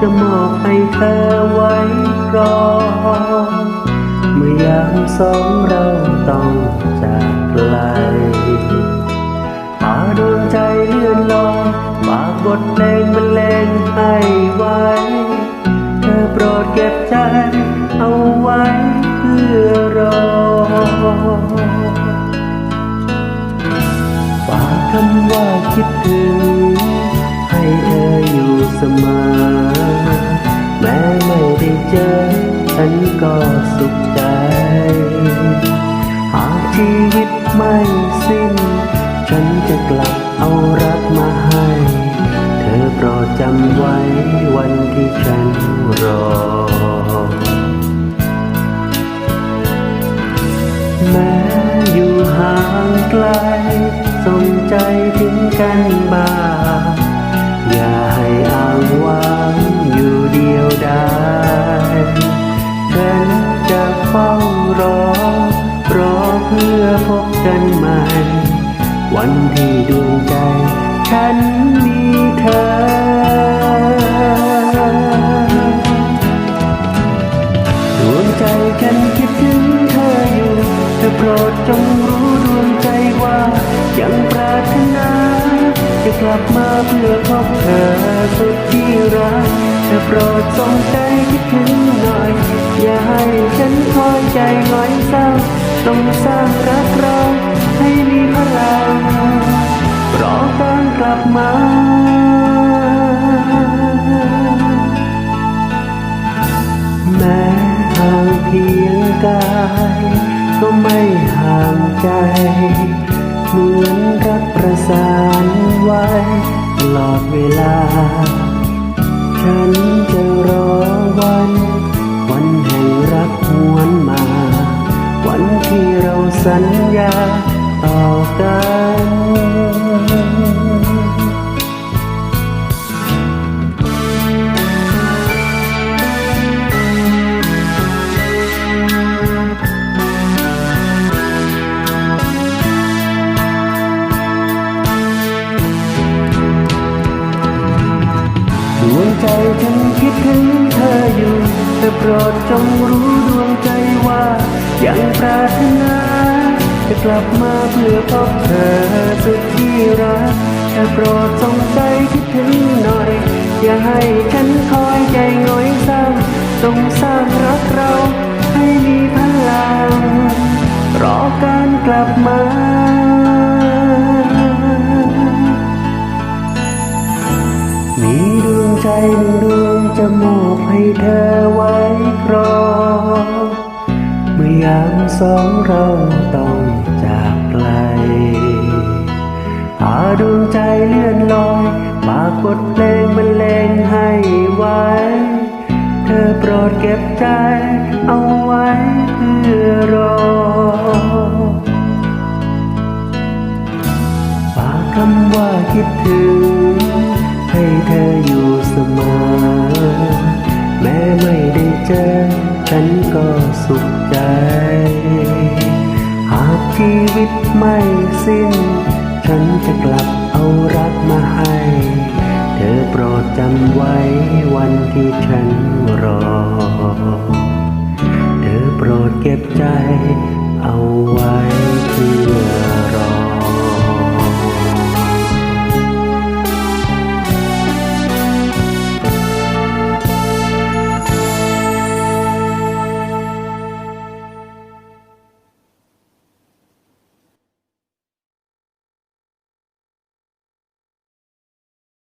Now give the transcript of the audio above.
จะมอบให้เธอไว้รอ เมื่อยามสองเราต้องจากไกลพาดวงใจเลื่อนลอยฝากบทเพลงบรรเลงให้ไว้ เธอโปรดเก็บใจเอาไว้เพื่อรอฝากคำว่าคิดถึง เธออยู่เสมอ แม้ไม่ได้เจอ ฉันก็สุขใจ หากชีวิตไม่สิ้น ฉันจะกลับเอารักมาให้ เธอโปรดจำไว้วันที่ฉันรอ แม้อยู่ห่างไกลส่งใจถึงกันบ้าง อย่าให้อ้างว้างอยู่เดียวดายฉันจะเฝ้ารอ รอเพื่อพบกันใหม่ วันที่ดวงใจ ฉันมีเธอ ดวงใจฉันคิดถึงเธออยู่เธอโปรดจงรู้ จะกลับมาเพื่อพบเธอสุดที่รักเธอโปรดสงใจคิดถึงหน่อย อย่าให้ฉันคอยใจหงอยเศร้าต้องสร้างรักเราให้มีพลังรอการกลับมาแม้ห่างเพียงกายก็ไม่ห่างใจ เหมือนรักประสานไว้ตลอดเวลา ฉันจะรอวัน วันแห่งรักหวนมา วันที่เราสัญญาต่อกัน ฉันคิดถึงเธออยู่แต่โปรดจงรู้ดวงใจว่ายังปรารถนาจะกลับมาเพื่อพบเธอสุดที่รักแต่โปรดสงใจคิดถึงหน่อย อย่าให้ฉันคอยใจง้อยเจ้าจงสร้าร ใจหนึ่งดวงจะมอบให้เธอไว้ครองเมื่อยามสองเราต้องจากไกลหาดวงใจเลื่อนลอยฝากบทเพลงบรรเลงให้ไว้ เธอโปรดเก็บใจเอาไว้เพื่อรอฝากคำว่าคิดถึง เจอฉันก็สุขใจ หากชีวิตไม่สิ้น ฉันจะกลับเอารักมาให้ เธอโปรดจำไว้วันที่ฉันรอ เธอโปรดเก็บใจ